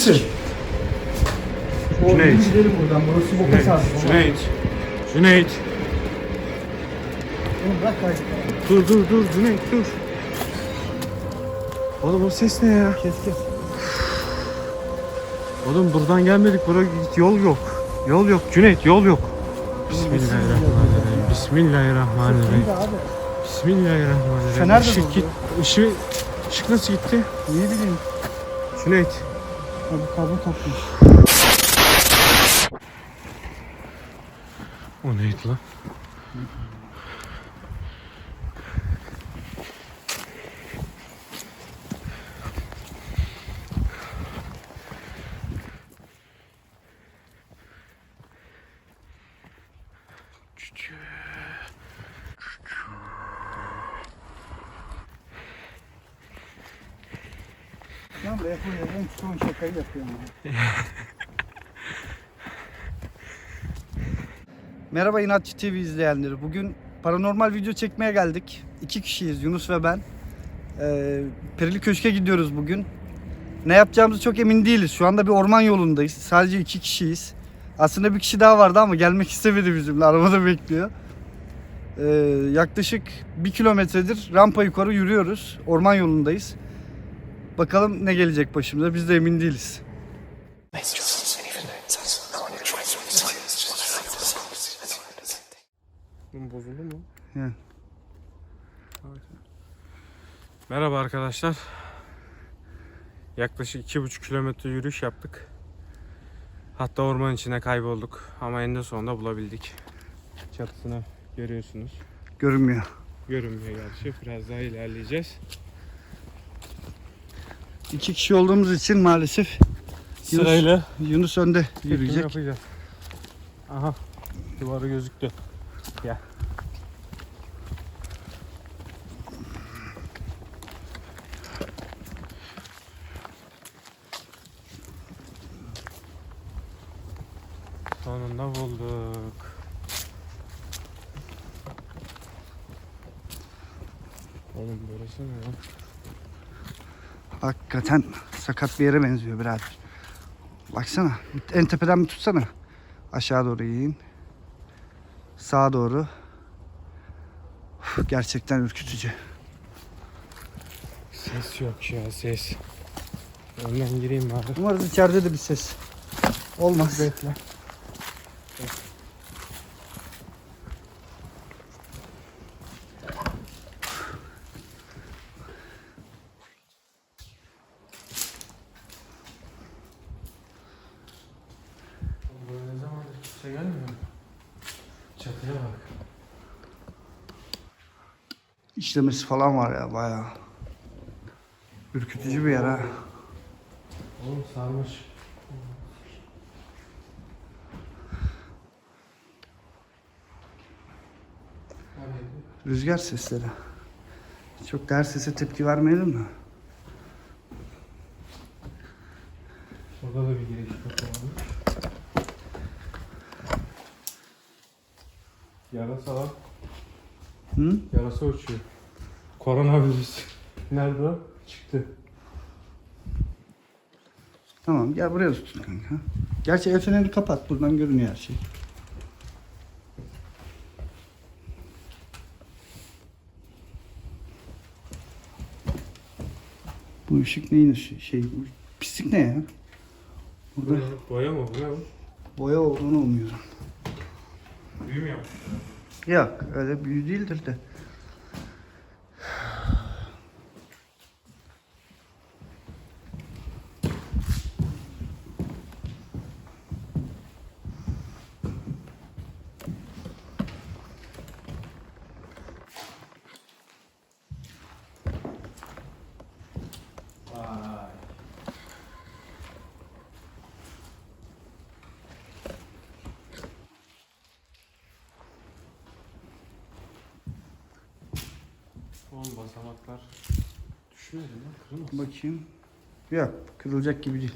O Cüneyt. gün gidelim buradan. Burası boka Cüneyt, sardı. Cüneyt, Cüneyt. Oğlum bırak kaydı. Dur dur dur Cüneyt dur. Oğlum o ses ne ya? Kes kes. Oğlum buradan gelmedik. Buraya git yol yok. Yol yok Cüneyt yol yok. Bismillahirrahmanirrahim. Bismillahirrahmanirrahim. Bismillahirrahmanirrahim. Fener de Işık git. Işık, ışık nasıl gitti? Ne bileyim. Cüneyt. Abi karbon topluyor. O neydi lan? Lan be yapıyor. En yapıyor ama. Merhaba İnatçı TV izleyenleri. Bugün paranormal video çekmeye geldik. İki kişiyiz Yunus ve ben. Ee, Perili Köşk'e gidiyoruz bugün. Ne yapacağımızı çok emin değiliz. Şu anda bir orman yolundayız. Sadece iki kişiyiz. Aslında bir kişi daha vardı ama gelmek istemedi bizimle. Arabada bekliyor. Ee, yaklaşık bir kilometredir rampa yukarı yürüyoruz. Orman yolundayız. Bakalım ne gelecek başımıza. Biz de emin değiliz. Bozuldu mu? Yani. Merhaba arkadaşlar. Yaklaşık iki buçuk kilometre yürüyüş yaptık. Hatta orman içine kaybolduk ama eninde sonunda bulabildik. Çatısını görüyorsunuz. Görünmüyor. Görünmüyor gerçi. Biraz daha ilerleyeceğiz. İki kişi olduğumuz için maalesef Yunus- Sırayla Yunus önde yürüyecek. yapacağız. Aha. Duvarı gözüktü. Gel. Sonunda bulduk. Oğlum burası ne ya? Hakikaten sakat bir yere benziyor birader. Baksana. En tepeden bir tutsana. Aşağı doğru in. Sağa doğru. Uf, gerçekten ürkütücü. Ses yok ya ses. Önden gireyim bari. Umarız içeride de bir ses. Olmaz. Bekle. Buraya ne zamandır kimse gelmiyor. Çatıya bak. İşlemesi falan var ya bayağı. Ürkütücü bir yer ha. Oğlum sarmış. Rüzgar sesleri. Çok da her sese tepki vermeyelim mi? Orada da bir giriş kapı varmış. Yarasa var. Hı? Yarasa uçuyor. Koronavirüs. Nerede o? Çıktı. Tamam gel buraya tutun kanka. Gerçi el fenerini kapat buradan görünüyor her şey. Bu ışık neyin ışığı? Şey, bu pislik ne ya? Burada Boya mı? Bu ne bu? boya olduğunu umuyorum. Büyü mü yapmış? Yok öyle büyü değildir de. Oğlum basamaklar düşmedi mi? Kırılmasın. Bakayım. Yok kırılacak gibi değil.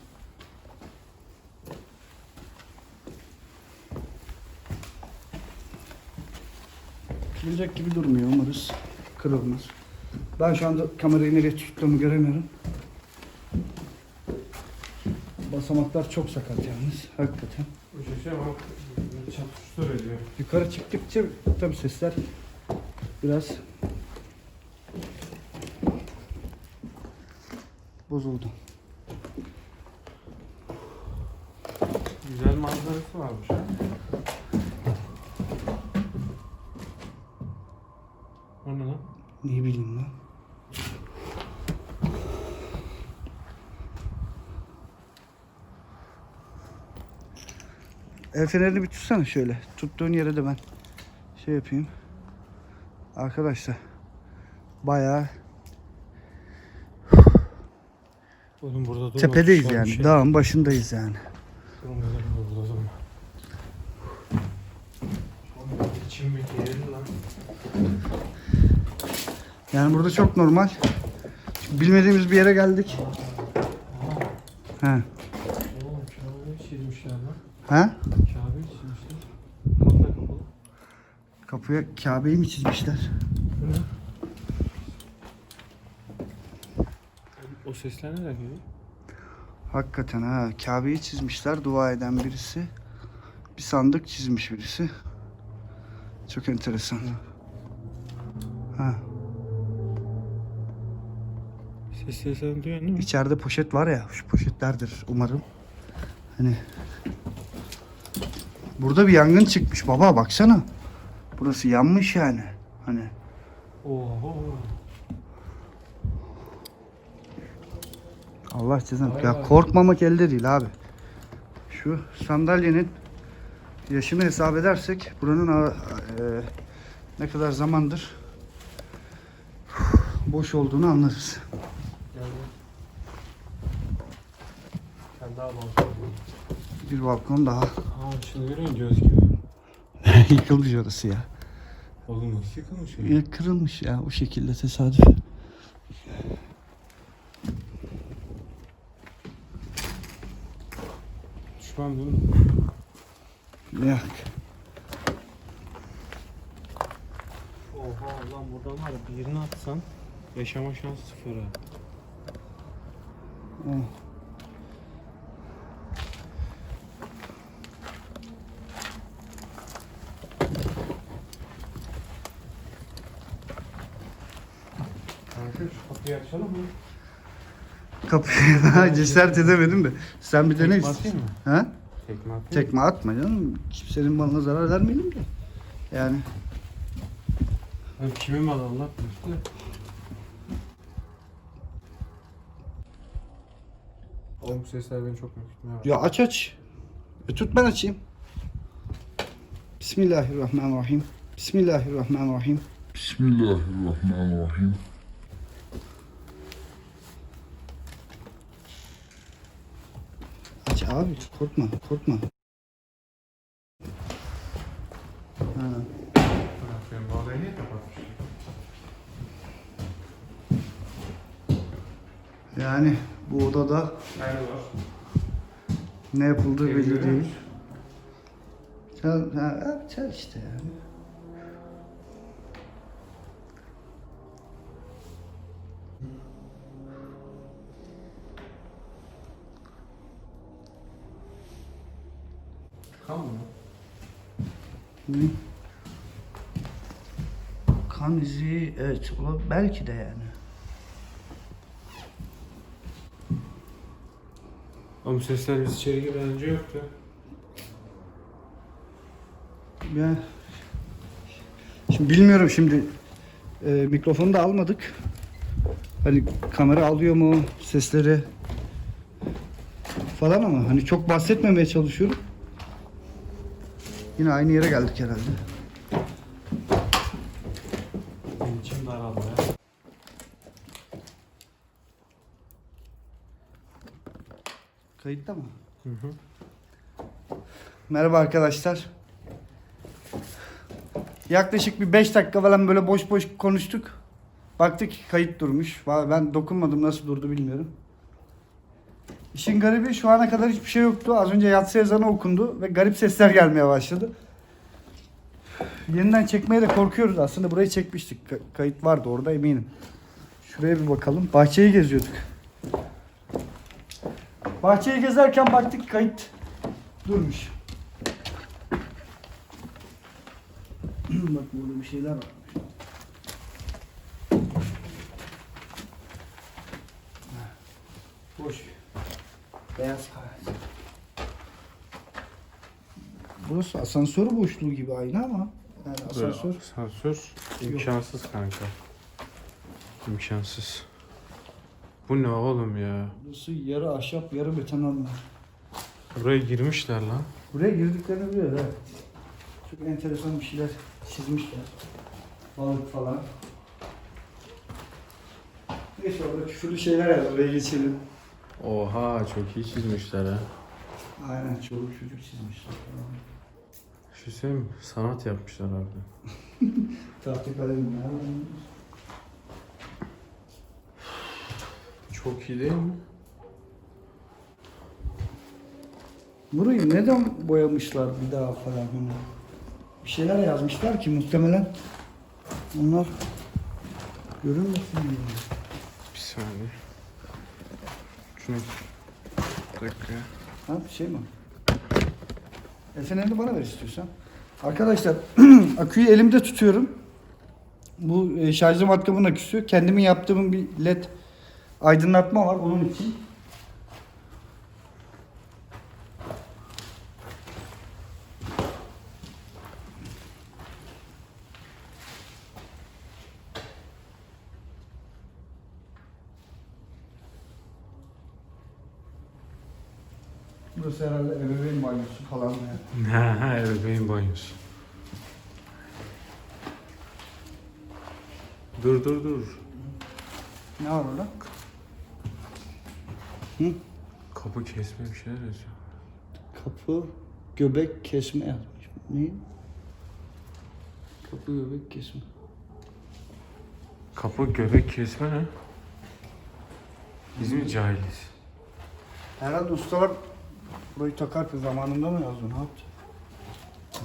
Kırılacak gibi durmuyor umarız. Kırılmaz. Ben şu anda kamerayı nereye tuttuğumu göremiyorum. Basamaklar çok sakat yalnız. Hakikaten. Bu şey ama çatıştır ediyor. Yukarı çıktıkça tabii sesler biraz bozuldu. Güzel manzarası varmış ha. O ne lan? Ne bileyim lan. El fenerini bir tutsana şöyle. Tuttuğun yere de ben şey yapayım. Arkadaşlar bayağı Oğlum burada dur. tepedeyiz yani. şey- Dağın başındayız yani. İçimdeki yerin lan. Yani burada çok normal. Bilmediğimiz bir yere geldik. He. Oğlum Kabe'yi çizmişler lan. He? Kabe'yi çizmişler. Kapıya Kabe'yi mi çizmişler? Bu ne? O sesler geliyor? Hakikaten ha. Kabe'yi çizmişler dua eden birisi. Bir sandık çizmiş birisi. Çok enteresan. Ha. Sesleri sen duyuyorsun değil mi? İçeride poşet var ya. Şu poşetlerdir umarım. Hani Burada bir yangın çıkmış baba baksana. Burası yanmış yani. Hani Oho. Allah cezanı. Ya korkmamak elde değil abi. Şu sandalyenin yaşını hesap edersek buranın e, ne kadar zamandır boş olduğunu anlarız. Bir balkon daha. Aa şunu görüyor musun göz gibi? Yıkılmış orası ya. Oğlum nasıl yıkılmış? Ya Kırılmış ya o şekilde tesadüf. Düşman değil mi? Yok. Oha lan buradan var birini atsan yaşama şansı sıfır ha. Oh. Kanka şu kapıyı açalım mı? Kapıyı daha cesaret edemedim de. Sen bir dene. Tekme atayım mı? Ha? Tekme atayım. Tekme atma canım. Kimsenin malına zarar vermeyelim de. Yani Abi kimin malı anlatmıyorsun da. Oğlum bu sesler beni çok başladı. Ya aç aç. E tut ben açayım. Bismillahirrahmanirrahim. Bismillahirrahmanirrahim. Bismillahirrahmanirrahim. Aç abi korkma korkma. Ha. Benim bu odayı niye kapatmışsın? Yani bu odada Kaydı var. ne yapıldığı belli görüyor değil. musun? Çal, ha, işte yani. Ne? Kan izi evet belki de yani. Oğlum sesler biz içeri girmeden önce yoktu. Ya şimdi bilmiyorum şimdi e, mikrofonu da almadık. Hani kamera alıyor mu sesleri falan ama hani çok bahsetmemeye çalışıyorum. Yine aynı yere geldik herhalde. Benim içim daraldı ya. Kayıtta mı? Hı hı. Merhaba arkadaşlar. Yaklaşık bir 5 dakika falan böyle boş boş konuştuk. Baktık kayıt durmuş. Ben dokunmadım nasıl durdu bilmiyorum. İşin garibi şu ana kadar hiçbir şey yoktu. Az önce yatsı ezanı okundu ve garip sesler gelmeye başladı. Yeniden çekmeye de korkuyoruz. Aslında burayı çekmiştik. Ka- kayıt vardı orada eminim. Şuraya bir bakalım. Bahçeyi geziyorduk. Bahçeyi gezerken baktık kayıt durmuş. Bak burada bir şeyler var. Boş. Beyaz kağıt. Burası asansör boşluğu gibi aynı ama yani asansör. Asansör imkansız kanka. İmkansız. Bu ne oğlum ya? Burası yarı ahşap yarı betonarme. Buraya girmişler lan. Buraya girdiklerini biliyor evet. Çok enteresan bir şeyler çizmişler. Balık falan. Neyse orada küfürlü şeyler yazdı. Oraya geçelim. Oha çok iyi çizmişler ha. Aynen çoluk çocuk çizmişler. Şu şey mi? Sanat yapmışlar abi. Tahta kalemler. Çok iyi değil mi? Burayı neden boyamışlar bir daha falan hani. Bir şeyler yazmışlar ki muhtemelen onlar görünmesin diye. Bir saniye. Şunu dakika. Ha şey mi? El bana ver istiyorsan. Arkadaşlar aküyü elimde tutuyorum. Bu e, şarjlı matkabın aküsü. Kendimin yaptığım bir led aydınlatma var onun için. Burası herhalde ebeveyn banyosu falan. Ha benim banyosu. Dur dur dur. Ne var orada? Kapı kesme bir şeyler yazıyor. Kapı göbek kesme yazmış. Ne? Kapı göbek kesme. Kapı göbek kesme ne? Biz mi cahiliz? Herhalde ustalar burayı takarken zamanında mı yazdı? Ne yaptı?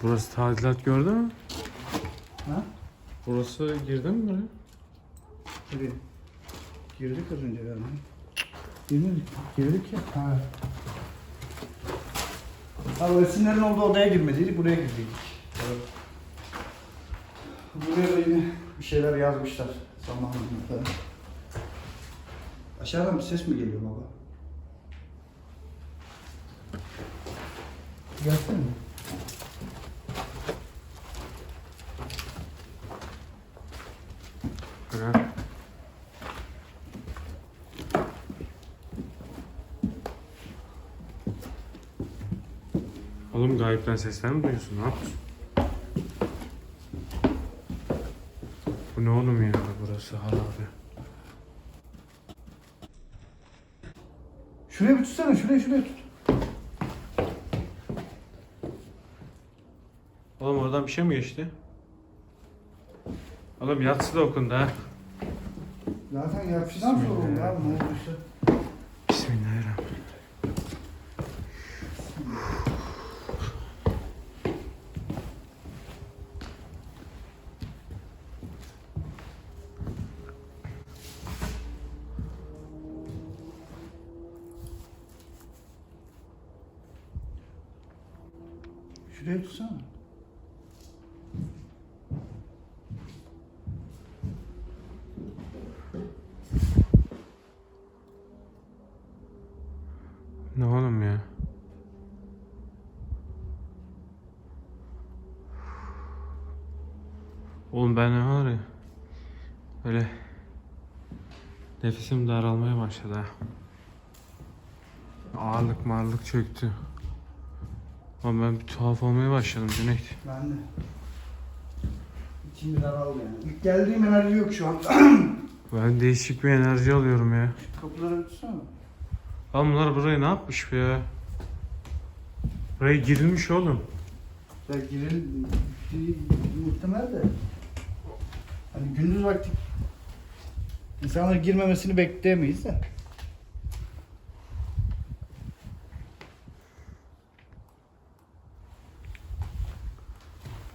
Burası tadilat gördü mü? Ha? Burası girdi mi buraya? Nereye? Girdik az önce yani. Girmedik. Girdik ya. Ha. O esinlerin olduğu odaya girmediydik. Buraya girdik. Evet. Buraya da yine bir şeyler yazmışlar. Zamanında. Aşağıdan bir ses mi geliyor baba? Gelsene. Bırak. Oğlum gayipten sesler mi duyuyorsun? Ne yapıyorsun? Bu ne oğlum ya burası harabe. Şuraya bir tutsana. Şuraya şuraya tut. Oğlum oradan bir şey mi geçti? Oğlum yatsı da okundu ha. Zaten yapıştan sorun ya. Olursa. Bismillahirrahmanirrahim. Şuraya tutsana. Ne oğlum ya? Oğlum ben ne var ya? Böyle nefesim ha. Ağırlık marlık çöktü. Ama ben bir tuhaf olmaya başladım Cüneyt. Ben de. İçim bir daraldı yani. İlk geldiğim enerji yok şu an. Ben değişik bir enerji alıyorum ya. Kapıları tutsana. Oğlum bunlar burayı ne yapmış be ya? Buraya girilmiş oğlum. Ya giril muhtemel de. Hani gündüz vakti İnsanlar girmemesini bekleyemeyiz de.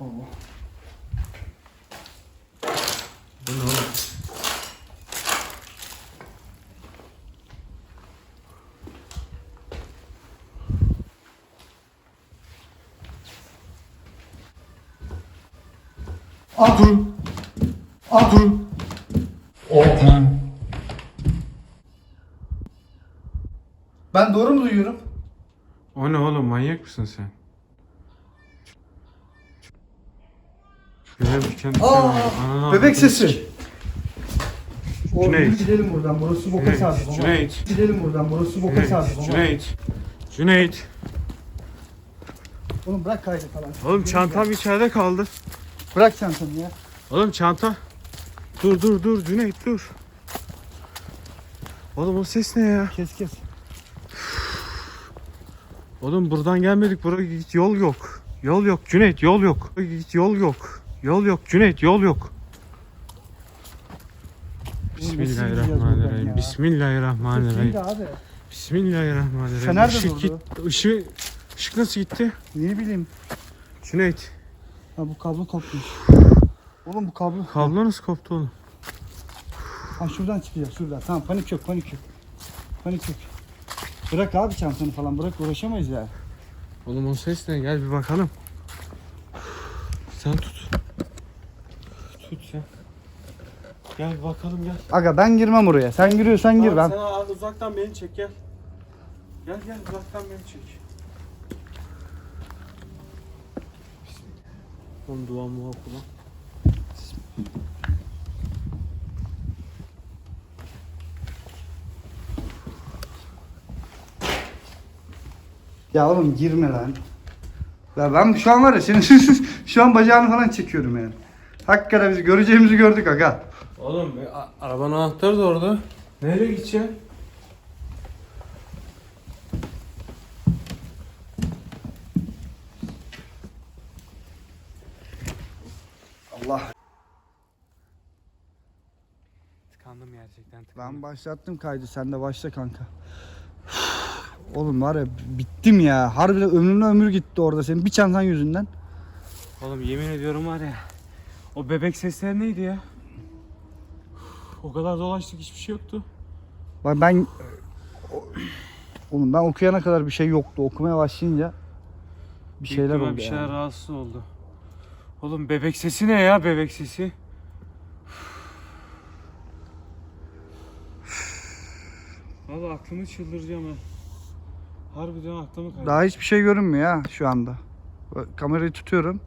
Oo. Bu ne oğlum? Aa durun. Aa durun. Ah. Ben doğru mu duyuyorum? O ne oğlum manyak mısın sen? Görev kendisi Aa, Ananı Bebek avradını sesi. Cüneyt. yürü gidelim buradan. Burası boka sardı. Cüneyt, baba. Cüneyt. Gidelim buradan. Burası boka sardı. Cüneyt, baba. Cüneyt. Cüneyt. Oğlum bırak kaydı falan. Oğlum çantam içeride kaldı. Bırak çantanı ya. Oğlum çanta. Dur dur dur Cüneyt dur. Oğlum o ses ne ya? Kes kes. Oğlum buradan gelmedik. Buraya git yol yok. Yol yok Cüneyt yol yok. Git yol yok. Yol yok Cüneyt yol yok. Bismillahirrahmanirrahim. Bismillahirrahmanirrahim. Bismillahirrahmanirrahim. Fener de Işık durdu. git. Işık nasıl gitti? Ne bileyim. Cüneyt. Ha bu kablo kopmuş. Oğlum bu kablo. Kablo nasıl koptu oğlum? Ha şuradan çıkacak şuradan. Tamam panik yok panik yok. Panik yok. Bırak abi çantanı falan bırak uğraşamayız ya. Oğlum o ses ne? Gel bir bakalım. Sen tut. Tut sen. Gel bakalım gel. Aga ben girmem oraya. Sen giriyorsan gir ben. Sen uzaktan beni çek gel. Gel gel uzaktan beni çek. Oğlum dua muha kula. Ya oğlum girme lan. Ya ben şu an var ya senin şu an bacağını falan çekiyorum yani. Hakikaten biz göreceğimizi gördük aga. Oğlum a- arabanın anahtarı da orada. Nereye gideceksin? Allah. Tıkandım gerçekten tıkandım. Ben başlattım kaydı sen de başla kanka. Oğlum var ya bittim ya. Harbiden ömrümün ömür gitti orada senin bir çantan yüzünden. Oğlum yemin ediyorum var ya. O bebek sesleri neydi ya? O kadar dolaştık hiçbir şey yoktu. Bak ben Oğlum ben okuyana kadar bir şey yoktu. Okumaya başlayınca bir şeyler Büyük oldu. Bir şeyler yani. rahatsız oldu. Oğlum bebek sesi ne ya bebek sesi? Abi aklımı çıldıracağım ha. Harbiden aklımı kaybettim. Daha hiçbir şey görünmüyor ha şu anda. Kamerayı tutuyorum.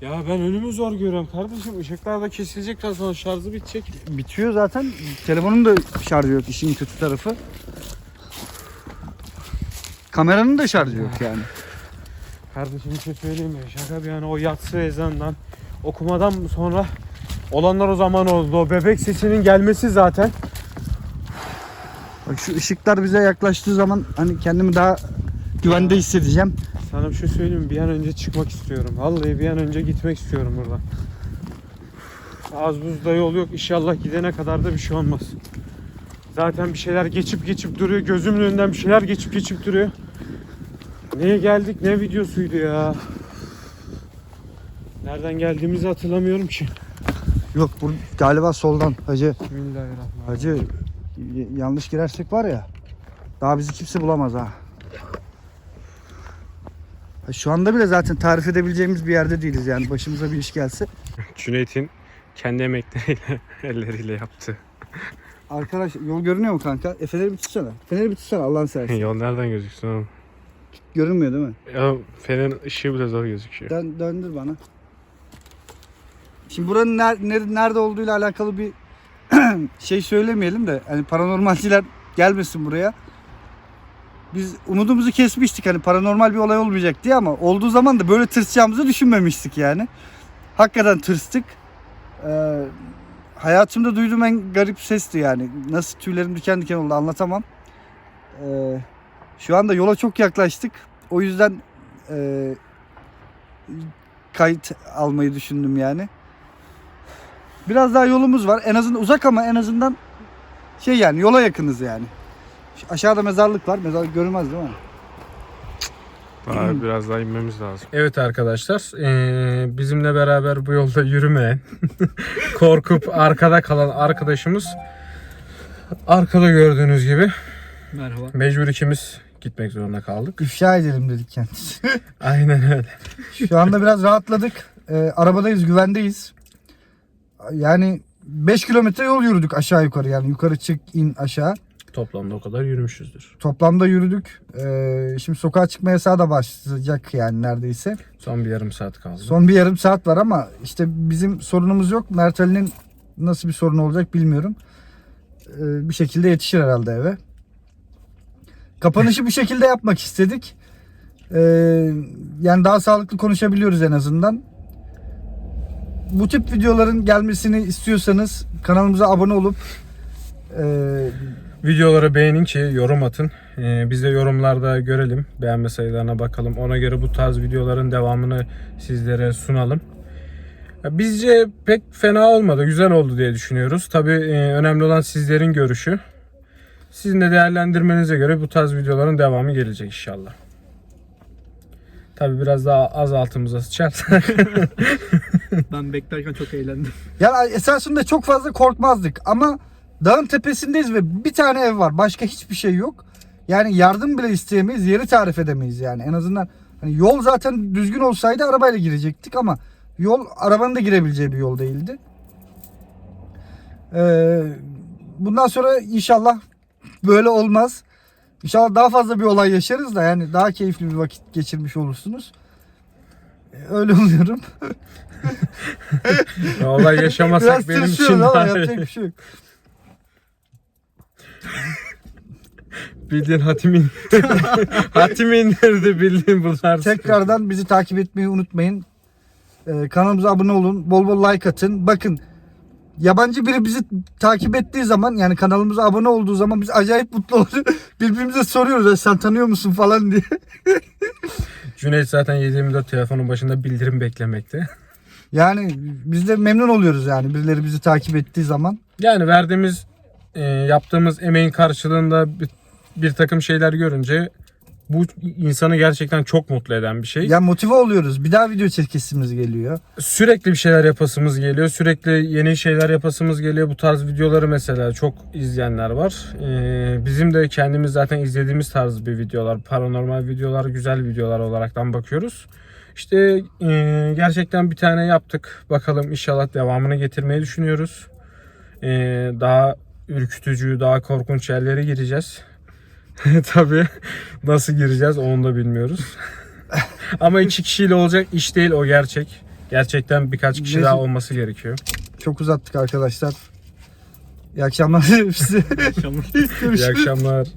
Ya ben önümü zor görüyorum kardeşim. Işıklar da kesilecekten sonra şarjı bitecek. Bitiyor zaten. Telefonun da şarjı yok işin kötü tarafı. Kameranın da şarjı yok yani. Kardeşim bir şey söyleyeyim mi? Şaka bir yana o yatsı ezandan okumadan sonra olanlar o zaman oldu. O bebek sesinin gelmesi zaten. Bak şu ışıklar bize yaklaştığı zaman hani kendimi daha güvende hissedeceğim. Sana bir şey söyleyeyim mi? Bir an önce çıkmak istiyorum. Vallahi bir an önce gitmek istiyorum buradan. Az buzda yol yok. İnşallah gidene kadar da bir şey olmaz. Zaten bir şeyler geçip geçip duruyor. Gözümün önünden bir şeyler geçip geçip duruyor. Neye geldik? Ne videosuydu ya? Nereden geldiğimizi hatırlamıyorum ki. Yok bu galiba soldan hacı. Bismillahirrahmanirrahim. Hacı yanlış girersek var ya daha bizi kimse bulamaz ha. Şu anda bile zaten tarif edebileceğimiz bir yerde değiliz yani başımıza bir iş gelse. Cüneyt'in kendi emekleriyle, elleriyle yaptı. Arkadaş yol görünüyor mu kanka? E feneri bir tutsana. Feneri bir tutsana Allah'ın seversen. Yol nereden gözüksün oğlum? Görünmüyor değil mi? Ya fenerin ışığı bile zor gözüküyor. Dön, döndür bana. Şimdi buranın ner- ner- nerede olduğuyla alakalı bir şey söylemeyelim de hani paranormalciler gelmesin buraya. Biz umudumuzu kesmiştik hani paranormal bir olay olmayacak diye ama olduğu zaman da böyle tırsacağımızı düşünmemiştik yani. Hakikaten tırstık. Ee, hayatımda duyduğum en garip sesti yani. Nasıl tüylerim diken diken oldu anlatamam. Ee, şu anda yola çok yaklaştık. O yüzden e, kayıt almayı düşündüm yani. Biraz daha yolumuz var. En azından uzak ama en azından şey yani yola yakınız yani. Şu Aşağıda mezarlık var. Mezarlık görünmez değil mi? Daha biraz daha inmemiz lazım. Evet arkadaşlar, eee, bizimle beraber bu yolda yürümeyen, korkup arkada kalan arkadaşımız arkada gördüğünüz gibi Merhaba. mecbur ikimiz gitmek zorunda kaldık. İfşa edelim dedik kendisi. Aynen öyle. Şu anda biraz rahatladık. e, arabadayız, güvendeyiz. Yani 5 kilometre yol yürüdük aşağı yukarı yani yukarı çık in aşağı. Toplamda o kadar yürümüşüzdür. Toplamda yürüdük. Ee, şimdi sokağa çıkma yasağı da başlayacak yani neredeyse. Son bir yarım saat kaldı. Son bir yarım saat var ama işte bizim sorunumuz yok. Mert Ali'nin nasıl bir sorun olacak bilmiyorum. Ee, bir şekilde yetişir herhalde eve. Kapanışı bu şekilde yapmak istedik. Ee, yani daha sağlıklı konuşabiliyoruz en azından. Bu tip videoların gelmesini istiyorsanız kanalımıza abone olup e, Videoları beğenin ki yorum atın. Ee, biz de yorumlarda görelim. Beğenme sayılarına bakalım. Ona göre bu tarz videoların devamını sizlere sunalım. Ya Bizce pek fena olmadı. Güzel oldu diye düşünüyoruz. Tabii e, önemli olan sizlerin görüşü. Sizin de değerlendirmenize göre bu tarz videoların devamı gelecek inşallah. Tabii biraz daha az altımıza sıçarsak. Ben beklerken çok eğlendim. Yani esasında çok fazla korkmazdık ama dağın tepesindeyiz ve bir tane ev var. Başka hiçbir şey yok. Yani yardım bile isteyemeyiz, yeri tarif edemeyiz yani. En azından hani yol zaten düzgün olsaydı arabayla girecektik ama yol arabanın da girebileceği bir yol değildi. Ee, bundan sonra inşallah böyle olmaz. İnşallah daha fazla bir olay yaşarız da yani daha keyifli bir vakit geçirmiş olursunuz. Ee, Öyle umuyorum. Olay yaşamasak Biraz benim için ama daha yapacak iyi. bir şey yok. Bildiğin hatim in- hatim indirdi bildiğin bunlar. Tekrardan bizi takip etmeyi unutmayın. Ee, kanalımıza abone olun. Bol bol like atın. Bakın yabancı biri bizi takip ettiği zaman yani kanalımıza abone olduğu zaman biz acayip mutlu oluyoruz. Birbirimize soruyoruz "Ya sen tanıyor musun falan diye. Cüneyt zaten 724 telefonun başında bildirim beklemekte. Yani biz de memnun oluyoruz yani birileri bizi takip ettiği zaman. Yani verdiğimiz, e, yaptığımız emeğin karşılığında bir, bir takım şeyler görünce bu insanı gerçekten çok mutlu eden bir şey. Ya motive oluyoruz. Bir daha video çekesimiz geliyor. Sürekli bir şeyler yapasımız geliyor. Sürekli yeni şeyler yapasımız geliyor. Bu tarz videoları mesela çok izleyenler var. E, bizim de kendimiz zaten izlediğimiz tarz bir videolar, paranormal videolar, güzel videolar olaraktan bakıyoruz. İşte e, gerçekten bir tane yaptık. Bakalım inşallah devamını getirmeyi düşünüyoruz. E, daha ürkütücü, daha korkunç yerlere gireceğiz. Tabii nasıl gireceğiz onu da bilmiyoruz. Ama iki kişiyle olacak iş değil o gerçek. Gerçekten birkaç kişi Neyse. daha olması gerekiyor. Çok uzattık arkadaşlar. İyi akşamlar size. Akşamlar. İyi akşamlar.